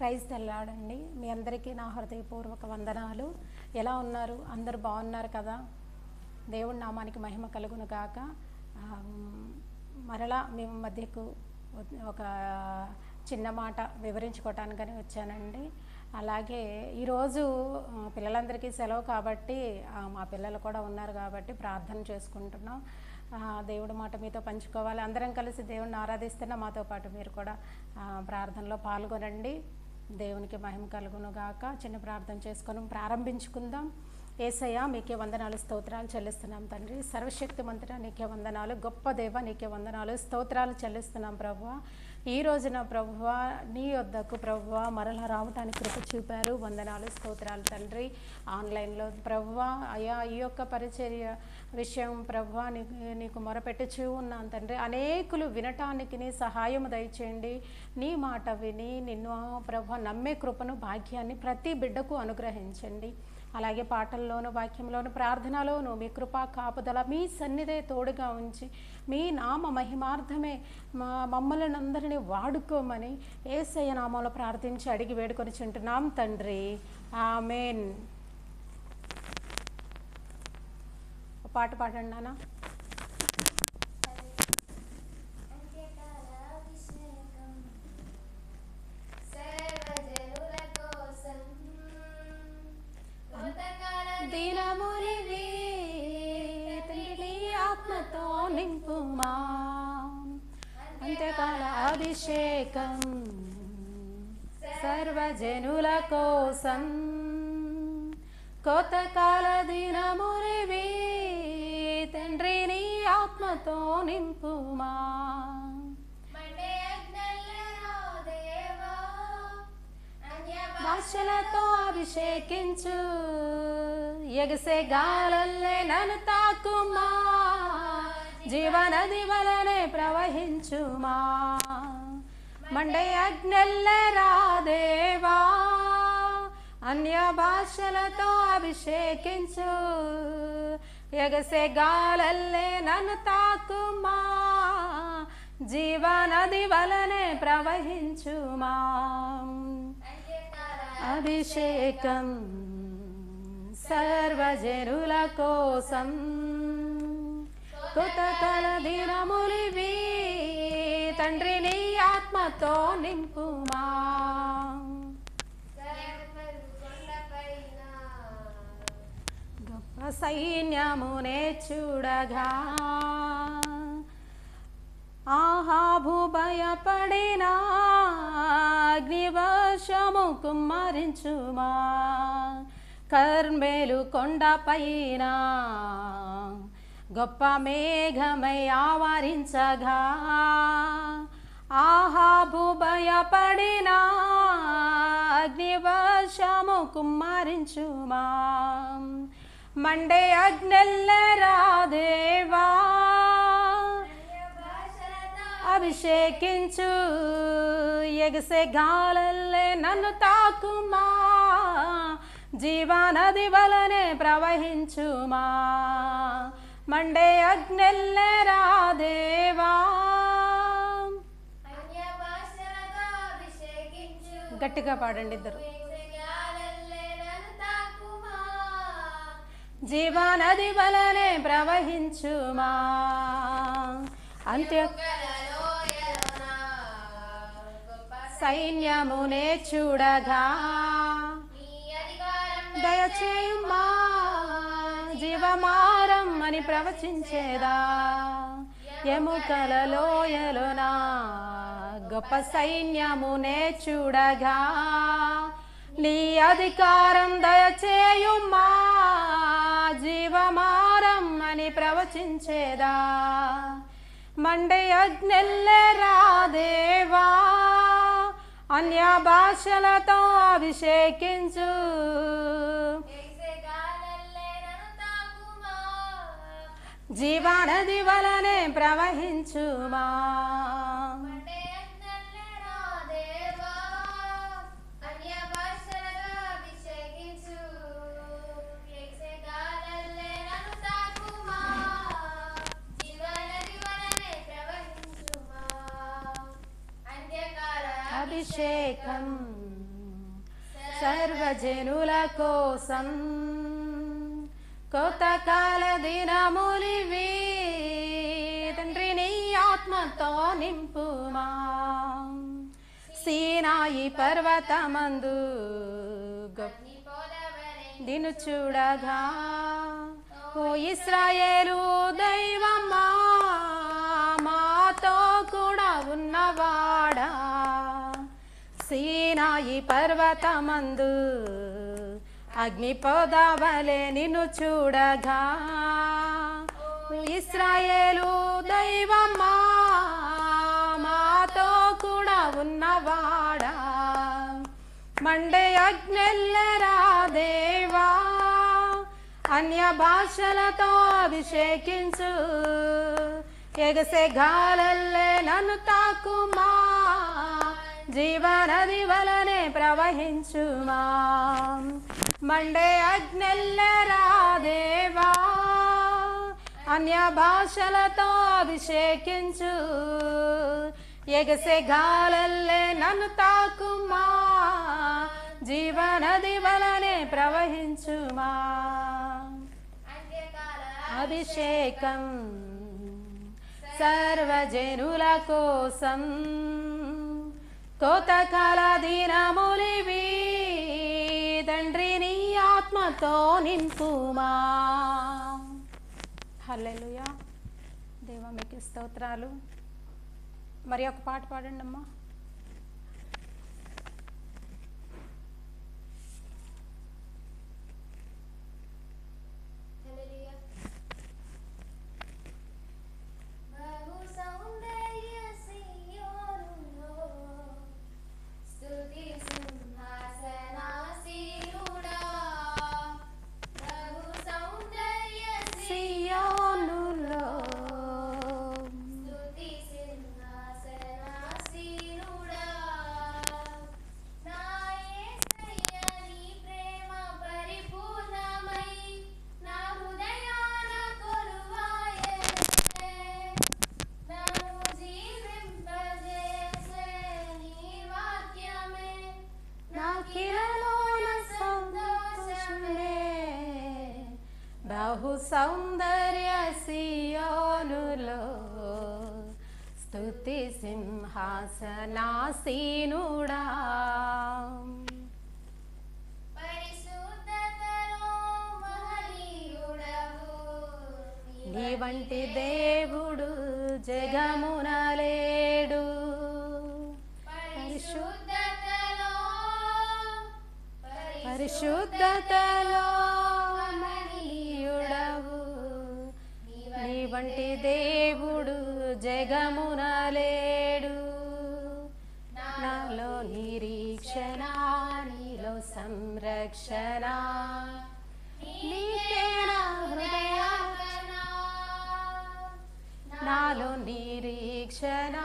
Praise తెల్లాడండి. మీ అందరికీ నా హృదయపూర్వక వందనాలు. ఎలా ఉన్నారు? అందరు బాగున్నారు కదా? దేవుడి నామానికి మహిమ కలుగును గాక. మరలా మేము మధ్యకు ఒక చిన్న మాట వివరించుకోవటానికని వచ్చానండి. అలాగే ఈరోజు పిల్లలందరికీ సెలవు కాబట్టి మా పిల్లలు కూడా ఉన్నారు కాబట్టి ప్రార్థన చేసుకుంటున్నాం. దేవుడు దేవుడి మాట మీతో పంచుకోవాలి. అందరం కలిసి దేవుడిని ఆరాధిస్తున్న మాతో పాటు మీరు కూడా ప్రార్థనలో పాల్గొనండి. దేవునికి మహిమ కలుగును గాక చిన్న ప్రార్థన చేసుకొని ప్రారంభించుకుందాం. ఏసయ్య మీకే వందనాలు స్తోత్రాలు చెల్లిస్తున్నాం తండ్రి. సర్వశక్తి మంత్ర నీకే వందనాలు. గొప్ప దేవ నీకే వందనాలు స్తోత్రాలు చెల్లిస్తున్నాం ప్రభు ఈ రోజున ప్రభువ నీ వద్దకు ప్రభువ మరలా రావటానికి కృప చూపారు. వందనాలు స్తోత్రాలు తండ్రి. ఆన్లైన్లో ప్రభువ అయా ఈ యొక్క పరిచర్య విషయం ప్రభువ నీకు నీకు మొరపెట్టుచూ ఉన్నాను తండ్రి. అనేకులు వినటానికి నీ సహాయము దయచేయండి. నీ మాట విని నిన్ను ప్రభు నమ్మే కృపను భాగ్యాన్ని ప్రతి బిడ్డకు అనుగ్రహించండి. అలాగే పాటల్లోను వాక్యంలోను ప్రార్థనలోను మీ కృపా కాపుదల మీ సన్నిధే తోడుగా ఉంచి మీ నామ మహిమార్థమే మా మమ్మల్ని అందరినీ వాడుకోమని ఏసయ్య నామంలో ప్రార్థించి అడిగి వేడుకొని చుంటున్నాం తండ్రి. ఆమెన్. పాట పాడండి నానా సర్వజనుల కోసం కోతకాల దినమురివి తండ్రి నీ ఆత్మతో నింపుమా భాషలతో అభిషేకించు ఎగసే గాలల్లే నన్ను తాకుమా. జీవనది వలనే ప్రవహించుమా. మండే అన్య భాషలతో అభిషేకించు. ఎగసే గాలల్లే నన్ను తాకుమా జీవనది వలనే ప్రవహించుమా. అభిషేకం సర్వజనుల కోసం కృతకల దినములివి తండ్రి నీ ఆత్మతో నింపుమా. గొప్ప సైన్యమునే చూడగా. ఆహాభు భయపడిన అగ్నివర్షము కుమ్మరించుమా. కర్మేలు కొండపైన గొప్ప మేఘమై ఆవరించగా. ఆహాబు భయపడిన అగ్నివర్షము కుమ్మరించుమా. మండే అగ్నెల్లరా దేవా. అభిషేకించు ఎగసే గాలల్లే నన్ను తాకుమా. జీవానది వలనే ప్రవహించుమా. మండే అగ్నెల్లెరా దేవా అన్య భాషలతో అభిషేకించు గట్టిగా పాడండి ఇద్దరు. జీవానది జీవనది వలనే ప్రవహించుమా. అంత్య సైన్యమునే చూడగా దయచేయుమా జీవమారం అని ప్రవచించేదా. ఎముకలలోయలోనా గొప్ప సైన్యమునే చూడగా నీ అధికారం దయచేయుమా జీవమారం అని ప్రవచించేదా. మండే దేవా. అన్య భాషలతో అభిషేకించు. జీవానది వలనే ప్రవహించుమా. అభిషేకం. సర్వజనుల కోసం కొత్తకాల దినములివి తండ్రి నీ ఆత్మతో నింపుమా. సీనాయి పర్వతమందు నిన్ను చూడగా ఓ ఇస్రాయేలు దైవమా. సీనాయి పర్వతమందు. అగ్ని పొదవలే నిన్ను చూడగా. ఇస్రాయేలు దైవమా మాతో కూడా ఉన్నవాడా. మండే అగ్నెల్లరా దేవా అన్య భాషలతో అభిషేకించు. ఎగసే గాలల్లే నన్ను తాకుమా. జీవనది వలనే ప్రవహించుమా. మండే అగ్నెల్లరా దేవా. అన్య భాషలతో అభిషేకించు. ఎగసే గాలల్లే నన్ను తాకుమా. జీవనది వలనే ప్రవహించుమా. అభిషేకం సర్వజనుల కోసం. కోతకాల దినములివి తండ్రి నీ ఆత్మతో నింపుమా హల్లెలుయా. దేవ మీకు స్తోత్రాలు. మరి ఒక పాట పాడండి అమ్మా స్తుతి సింహాసనాసీనుడా. నీ వంటి దేవుడు జగమున లేడు పరిశుద్ధతలో పరిశుద్ధతలో వంటి దేవుడు జగమునలేడు. నాలో నిరీక్షణ నీలో సంరక్షణ. నాలో నిరీక్షణ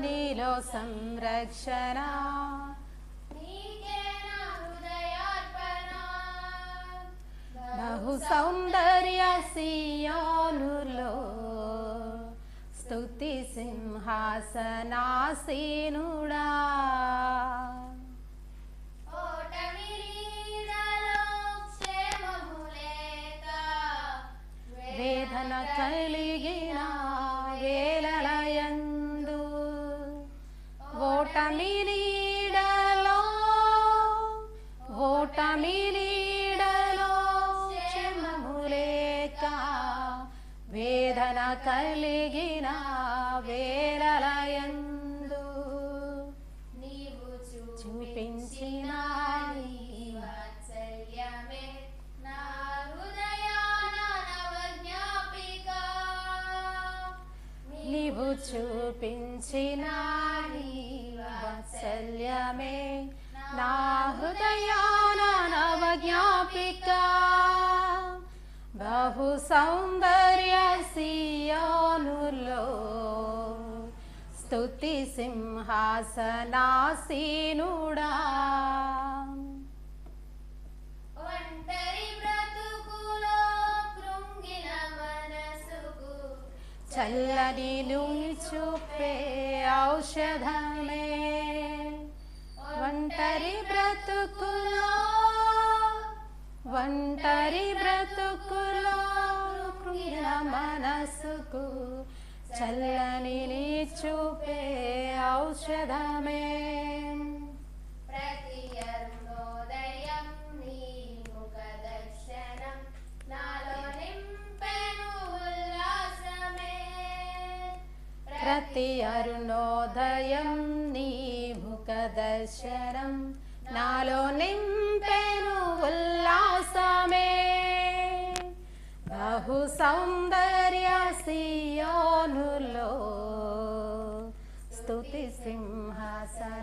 నీలో సంరక్షణ. బహు సౌందర్య సియోనులో స్తుతి సింహాసనాసీనుడా ఓటమి నీడలో క్షేమము లేక వేదన కలిగిన కలిగిన వేలలయందు నీవు చూపించిన నీవు చూపించిన వాత్సల్యమే నా హృదయాన బహు సౌందర్య సియోనులో. స్తుతి సింహాసనాసీనుడా. ఒంటరి చల్లని చూపే ఔషధమే. బ్రతుకులో ఒంటరి బ్రతుకులో కృంగిన మనసుకు చల్లని నీ చూపే ఔషధమే. ప్రతి అరుణోదయం నీ ముఖ దర్శనం నాలో నింపెను ఉల్లాసమే. ప్రతి అరుణోదయం నీ ముఖ దర్శనం నాలో నింపెను ఉల్లాసమే. బహు సౌందర్య సియోనులో స్తుతి సింహాసనాసీనుడా.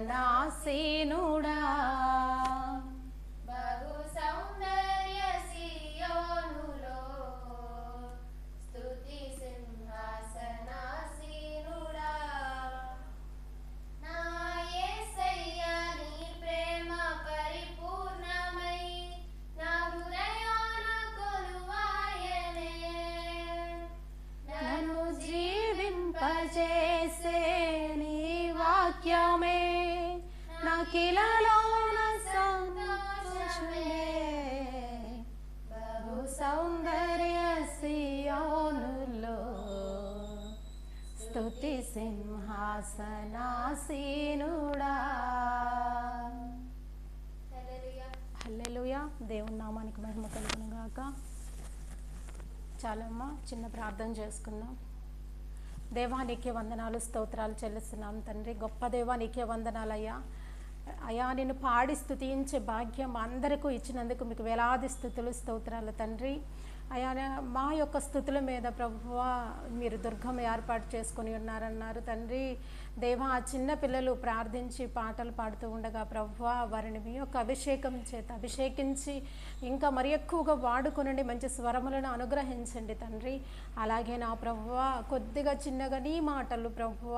చాలమ్మా చిన్న ప్రార్థన చేసుకుందాం. దేవానికి వందనాలు స్తోత్రాలు చెల్లిస్తున్నాం తండ్రి. గొప్ప దేవానికి వందనాలయ్యా అయా నేను పాడి స్థుతించే భాగ్యం అందరికీ ఇచ్చినందుకు మీకు వేలాది స్థుతులు స్తోత్రాలు తండ్రి. అయా మా యొక్క స్థుతుల మీద ప్రభువ మీరు దుర్గం ఏర్పాటు చేసుకొని ఉన్నారన్నారు. తండ్రి దేవా ఆ చిన్న పిల్లలు ప్రార్థించి పాటలు పాడుతూ ఉండగా ప్రభువ వారిని మీ యొక్క అభిషేకం చేత అభిషేకించి ఇంకా మరి ఎక్కువగా వాడుకునండి మంచి స్వరములను అనుగ్రహించండి తండ్రి. అలాగే నా ప్రభువ కొద్దిగా చిన్నగా నీ మాటలు ప్రభువ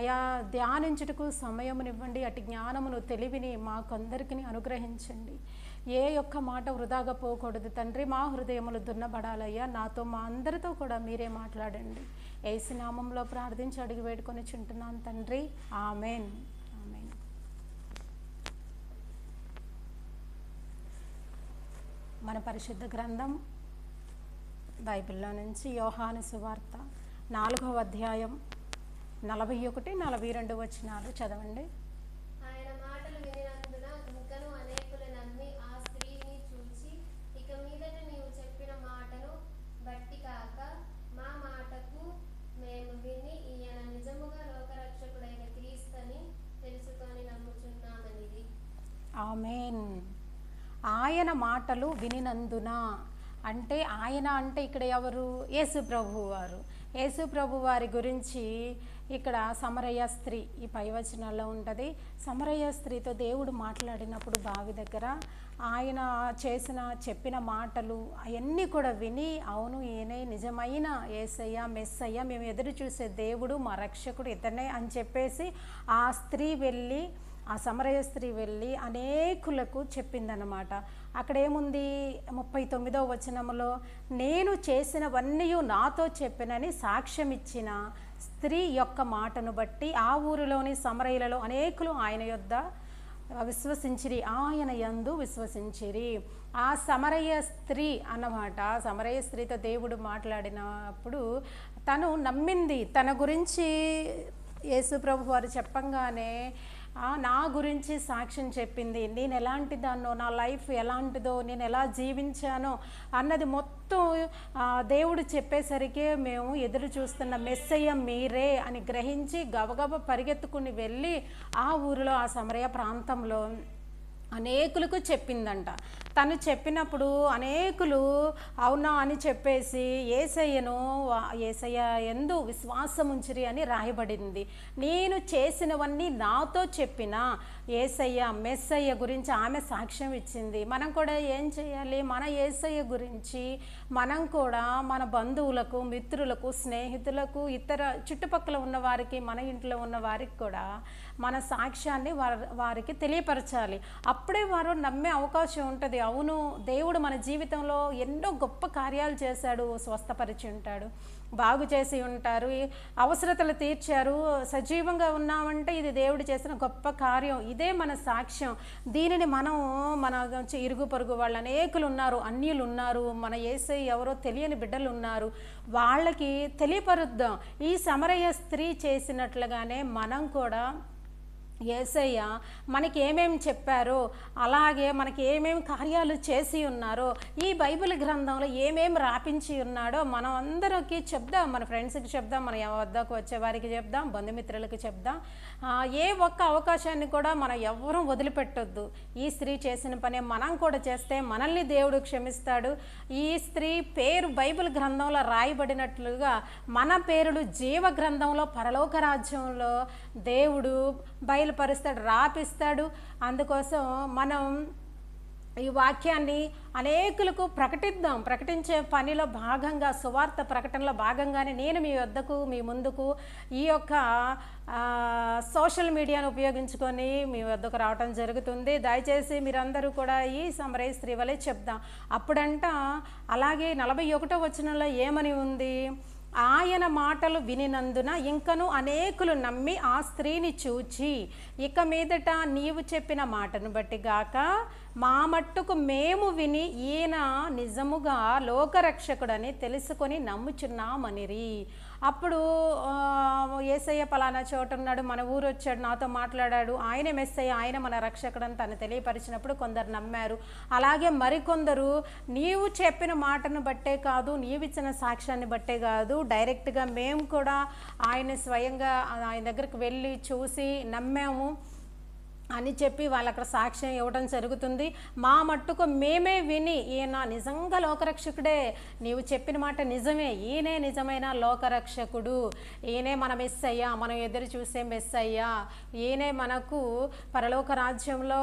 అయా ధ్యానించుటకు సమయమునివ్వండి అటు జ్ఞానమును తెలివిని మాకందరికీ అనుగ్రహించండి. ఏ ఒక్క మాట వృధాగా పోకూడదు. తండ్రి మా హృదయములు దున్నబడాలయ్యా. నాతో మా అందరితో కూడా మీరే మాట్లాడండి. ఏసునామంలో ప్రార్థించి అడిగి వేడుకొని చుంటున్నాను తండ్రి. ఆమెన్. ఆమెన్. మన పరిశుద్ధ గ్రంథం బైబిల్లో నుంచి యోహాను సువార్త నాలుగవ అధ్యాయం నలభై ఒకటి నలభై రెండు వచనాలు చదవండి ఆయన మాటలు వినినందున ఇంకను అనేకులు నమ్మి ఆ స్త్రీని చూచి ఇక మీదట నీవు చెప్పిన మాటను బట్టి కాక మా మాటకు మేము విని ఈయన నిజముగా లోకరక్షకుడైన క్రీస్తని తెలుసుకొని నమ్ముచున్నామనిది ఆమెన్. ఆయన మాటలు వినినందున అంటే ఆయన అంటే ఇక్కడ ఎవరు? యేసు ప్రభు వారు. యేసు ప్రభు వారి గురించి ఇక్కడ సమరయ్య స్త్రీ ఈ పైవచనాల్లో ఉంటుంది. సమరయ్య స్త్రీతో దేవుడు మాట్లాడినప్పుడు బావి దగ్గర ఆయన చేసిన చెప్పిన మాటలు అవన్నీ కూడా విని అవును ఈయనే నిజమైన ఏసయ్య మెస్సయ్య మేము ఎదురు చూసే దేవుడు మా రక్షకుడు ఇతనే అని చెప్పేసి ఆ స్త్రీ వెళ్ళి ఆ సమరయ స్త్రీ వెళ్ళి అనేకులకు చెప్పిందనమాట అక్కడేముంది? ముప్పై తొమ్మిదో వచనములో నేను చేసినవన్నీ నాతో చెప్పినని సాక్ష్యం ఇచ్చిన స్త్రీ యొక్క మాటను బట్టి ఆ ఊరిలోని సమరయులలో అనేకులు ఆయన యొద్ద విశ్వసించిరి ఆయన యందు విశ్వసించిరి. ఆ సమరయ్య స్త్రీ అన్నమాట సమరయ్య స్త్రీతో దేవుడు మాట్లాడినప్పుడు తను నమ్మింది. తన గురించి యేసు ప్రభు వారు చెప్పంగానే నా గురించి సాక్ష్యం చెప్పింది. నేను ఎలాంటి దాన్నో నా లైఫ్ ఎలాంటిదో నేను ఎలా జీవించానో అన్నది మొత్తం దేవుడు చెప్పేసరికి మేము ఎదురు చూస్తున్న మెస్సయ్య మీరే అని గ్రహించి గబగబ పరిగెత్తుకుని వెళ్ళి ఆ ఊరిలో ఆ సమరయ ప్రాంతంలో అనేకులకు చెప్పిందంట. తను చెప్పినప్పుడు అనేకులు అవునా అని చెప్పేసి ఏసయ్యను ఏసయ్య ఎందు విశ్వాసం ఉంచిరి అని రాయబడింది. నేను చేసినవన్నీ నాతో చెప్పిన. ఏసయ్య మెస్సయ్య గురించి ఆమె సాక్ష్యం ఇచ్చింది. మనం కూడా ఏం చేయాలి? మన ఏసయ్య గురించి మనం కూడా మన బంధువులకు మిత్రులకు స్నేహితులకు ఇతర చుట్టుపక్కల ఉన్న వారికి మన ఇంట్లో ఉన్న వారికి కూడా మన సాక్ష్యాన్ని వారి వారికి తెలియపరచాలి. అప్పుడే వారు నమ్మే అవకాశం ఉంటుంది. అవును దేవుడు మన జీవితంలో ఎన్నో గొప్ప కార్యాలు చేశాడు స్వస్థపరిచి ఉంటాడు. బాగు చేసి ఉంటారు అవసరతలు తీర్చారు సజీవంగా ఉన్నామంటే ఇది దేవుడు చేసిన గొప్ప కార్యం. ఇదే మన సాక్ష్యం. దీనిని మనం మన ఇరుగు పొరుగు వాళ్ళు అనేకులు ఉన్నారు అన్యులు ఉన్నారు మన ఏసై ఎవరో తెలియని బిడ్డలు ఉన్నారు. వాళ్ళకి తెలియపరుద్దాం. ఈ సమరయ స్త్రీ చేసినట్లుగానే మనం కూడా ఏసయ్య మనకి ఏమేమి చెప్పారో అలాగే మనకి ఏమేమి కార్యాలు చేసి ఉన్నారో ఈ బైబిల్ గ్రంథంలో ఏమేమి రాపించి ఉన్నాడో మనం అందరికీ చెప్దాం. మన ఫ్రెండ్స్కి చెప్దాం మన వద్దకు వచ్చే వారికి చెప్దాం బంధుమిత్రులకు చెప్దాం. ఏ ఒక్క అవకాశాన్ని కూడా మనం ఎవరూ వదిలిపెట్టొద్దు. ఈ స్త్రీ చేసిన పనే మనం కూడా చేస్తే మనల్ని దేవుడు క్షమిస్తాడు. ఈ స్త్రీ పేరు బైబిల్ గ్రంథంలో రాయబడినట్లుగా మన పేరులు జీవ గ్రంథంలో పరలోక రాజ్యంలో దేవుడు బయలుపరుస్తాడు రాపిస్తాడు. అందుకోసం మనం ఈ వాక్యాన్ని అనేకులకు ప్రకటిద్దాం. ప్రకటించే పనిలో భాగంగా సువార్త ప్రకటనలో భాగంగానే నేను మీ వద్దకు మీ ముందుకు ఈ యొక్క సోషల్ మీడియాను ఉపయోగించుకొని మీ వద్దకు రావటం జరుగుతుంది. దయచేసి మీరందరూ కూడా ఈ సమరయ స్త్రీ వలె చెప్దాం. అప్పుడంట అలాగే నలభై ఒకటో వచనంలో ఏమని ఉంది? ఆయన మాటలు వినినందున ఇంకను అనేకులు నమ్మి ఆ స్త్రీని చూచి ఇక మీదట నీవు చెప్పిన మాటను బట్టి గాక మా మట్టుకు మేము విని ఈయన నిజముగా లోకరక్షకుడని తెలుసుకొని నమ్ముచున్నామనిరి. అప్పుడు ఏసయ్య పలానా చోట ఉన్నాడు మన ఊరు వచ్చాడు నాతో మాట్లాడాడు ఆయన మెస్సయ్య ఆయన మన రక్షకుడని తను తెలియపరిచినప్పుడు కొందరు నమ్మారు. అలాగే మరికొందరు నీవు చెప్పిన మాటను బట్టే కాదు నీవిచ్చిన సాక్ష్యాన్ని బట్టే కాదు డైరెక్ట్గా మేము కూడా ఆయన స్వయంగా ఆయన దగ్గరికి వెళ్ళి చూసి నమ్మాము. అని చెప్పి వాళ్ళు అక్కడ సాక్ష్యం ఇవ్వడం జరుగుతుంది. మా మట్టుకు మేమే విని ఈయన నిజంగా లోకరక్షకుడే. నీవు చెప్పిన మాట నిజమే. ఈయనే నిజమైన లోకరక్షకుడు. ఈయనే మన మిస్ అయ్యా మనం ఎదురు చూసే మెస్ అయ్యా ఈయనే మనకు పరలోక రాజ్యంలో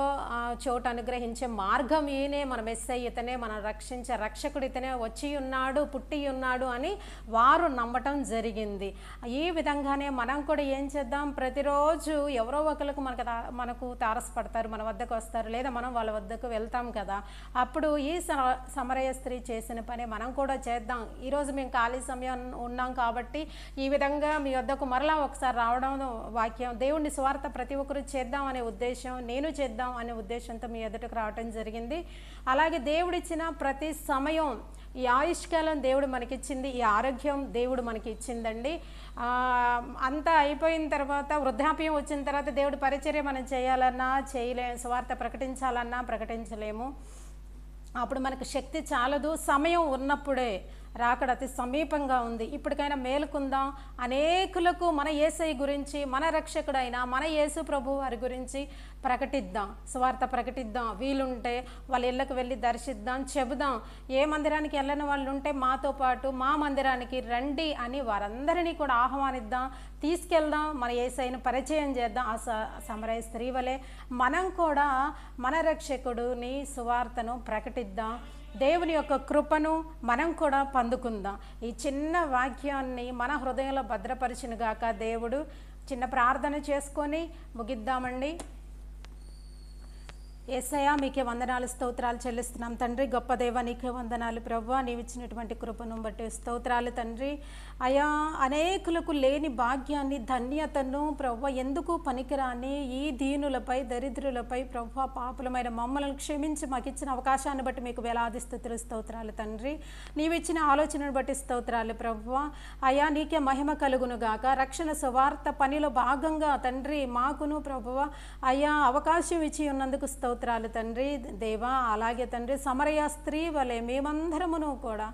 చోటు అనుగ్రహించే మార్గం. ఈయనే మన మిస్ ఇతనే మనం రక్షించే రక్షకుడు ఇతనే. వచ్చి ఉన్నాడు పుట్టి ఉన్నాడు అని వారు నమ్మటం జరిగింది. ఈ విధంగానే మనం కూడా ఏం చేద్దాం? ప్రతిరోజు ఎవరో ఒకరికి మనకు మనకు తారసపడతారు మన వద్దకు వస్తారు లేదా మనం వాళ్ళ వద్దకు వెళ్తాం కదా. అప్పుడు ఈ స- సమరయ స్త్రీ చేసిన పని మనం కూడా చేద్దాం. ఈరోజు మేము ఖాళీ సమయం ఉన్నాం కాబట్టి ఈ విధంగా మీ వద్దకు మరలా ఒకసారి రావడం వాక్యం. దేవుని స్వార్థ ప్రతి ఒక్కరు చేద్దాం అనే ఉద్దేశం నేను చేద్దాం అనే ఉద్దేశంతో మీ ఎదుటకు రావటం జరిగింది. అలాగే దేవుడిచ్చిన ప్రతి సమయం ఈ ఆయుష్కాలం దేవుడు మనకిచ్చింది ఈ ఆరోగ్యం దేవుడు మనకి ఇచ్చిందండి అంతా అయిపోయిన తర్వాత వృద్ధాప్యం వచ్చిన తర్వాత దేవుడు పరిచర్య మనం చేయాలన్నా చేయలే స్వార్థ ప్రకటించాలన్నా ప్రకటించలేము. అప్పుడు మనకు శక్తి చాలదు. సమయం ఉన్నప్పుడే రాకడ అతి సమీపంగా ఉంది. ఇప్పటికైనా మేలుకుందాం. అనేకులకు మన ఏసై గురించి మన రక్షకుడైన మన యేసు ప్రభు వారి గురించి ప్రకటిద్దాం. స్వార్థ ప్రకటిద్దాం. వీలుంటే వాళ్ళ ఇళ్ళకు వెళ్ళి దర్శిద్దాం చెబుదాం. ఏ మందిరానికి వెళ్ళని వాళ్ళు ఉంటే మాతో పాటు మా మందిరానికి రండి అని వారందరినీ కూడా ఆహ్వానిద్దాం. తీసుకెళ్దాం. మన ఏసైను పరిచయం చేద్దాం. ఆ స- సమరయ స్త్రీ వలె మనం కూడా మన రక్షకుడుని సువార్తను ప్రకటిద్దాం. దేవుని యొక్క కృపను మనం కూడా పొందుకుందాం. ఈ చిన్న వాక్యాన్ని మన హృదయంలో భద్రపరిచిన గాక దేవుడు చిన్న ప్రార్థన చేసుకొని ముగిద్దామండి. ఏసయ్య మీకే వందనాలు స్తోత్రాలు చెల్లిస్తున్నాం. తండ్రి గొప్ప దేవ నీకే వందనాలు ప్రభు నీవు ఇచ్చినటువంటి కృపను బట్టి స్తోత్రాలు తండ్రి. అయా అనేకులకు లేని భాగ్యాన్ని ధన్యతను ప్రభు ఎందుకు పనికిరాని ఈ దీనులపై దరిద్రులపై ప్రభు పాపులమైన మమ్మల్ని క్షమించి మాకు ఇచ్చిన అవకాశాన్ని బట్టి మీకు వేలాది స్థుతులు స్తోత్రాలు తండ్రి. నీవు ఇచ్చిన ఆలోచనను బట్టి స్తోత్రాలు ప్రభు అయా నీకే మహిమ కలుగును గాక. రక్షణ సువార్త పనిలో భాగంగా తండ్రి మాకును ప్రభువ అయా అవకాశం ఇచ్చి ఉన్నందుకు స్తోత్రాలు తండ్రి దేవా అలాగే తండ్రి సమరయ స్త్రీ వలె మేమందరమును కూడా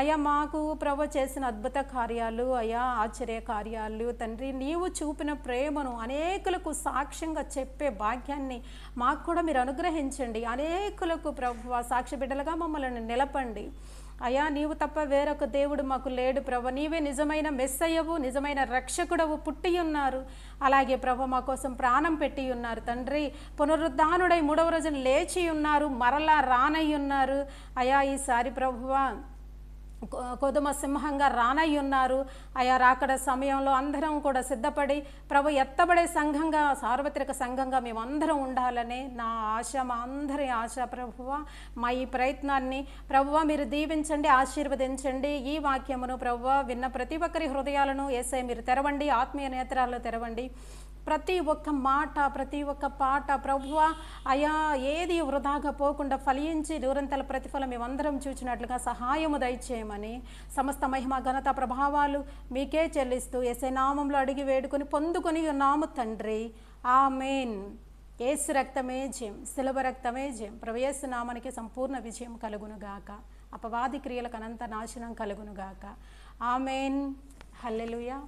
అయ్యా మాకు ప్రభు చేసిన అద్భుత కార్యాలు అయ్యా ఆశ్చర్య కార్యాలు తండ్రి నీవు చూపిన ప్రేమను అనేకులకు సాక్ష్యంగా చెప్పే భాగ్యాన్ని మాకు కూడా మీరు అనుగ్రహించండి. అనేకులకు ప్రభు సాక్షి బిడ్డలుగా మమ్మల్ని నిలపండి. అయ్యా నీవు తప్ప వేరొక దేవుడు మాకు లేడు ప్రభ. నీవే నిజమైన మెస్సయ్యవు నిజమైన రక్షకుడవు పుట్టి ఉన్నారు. అలాగే ప్రభ మా కోసం ప్రాణం పెట్టి ఉన్నారు. తండ్రి పునరుద్ధానుడై మూడవ రోజున లేచి ఉన్నారు మరలా రానయ్యున్నారు అయ్యా ఈసారి ప్రభువా కొదుమ సింహంగా రానయ్య ఉన్నారు ఆయా రాకడ సమయంలో అందరం కూడా సిద్ధపడి ప్రభు ఎత్తబడే సంఘంగా సార్వత్రిక సంఘంగా మేమందరం ఉండాలని నా ఆశ మా అందరి ఆశ ప్రభువ. మా ఈ ప్రయత్నాన్ని ప్రభువ మీరు దీవించండి ఆశీర్వదించండి. ఈ వాక్యమును ప్రభువ విన్న ప్రతి ఒక్కరి హృదయాలను ఏసై మీరు తెరవండి ఆత్మీయ నేత్రాలు తెరవండి. ప్రతి ఒక్క మాట ప్రతి ఒక్క పాట ప్రభువ అయా ఏది వృధాగా పోకుండా ఫలించి దూరంతల ప్రతిఫలం మేమందరం చూచినట్లుగా సహాయము దయచేయమని సమస్త మహిమ ఘనత ప్రభావాలు మీకే చెల్లిస్తూ ఎసే నామంలో అడిగి వేడుకొని పొందుకొని నాము తండ్రి. ఆమెన్. ఏసు రక్తమే జయం శిలభ రక్తమే జయం. ప్రవేశ నామానికి సంపూర్ణ విజయం కలుగునుగాక అపవాది క్రియలకు అనంత నాశనం కలుగునుగాక ఆమెన్. హల్లెలుయా.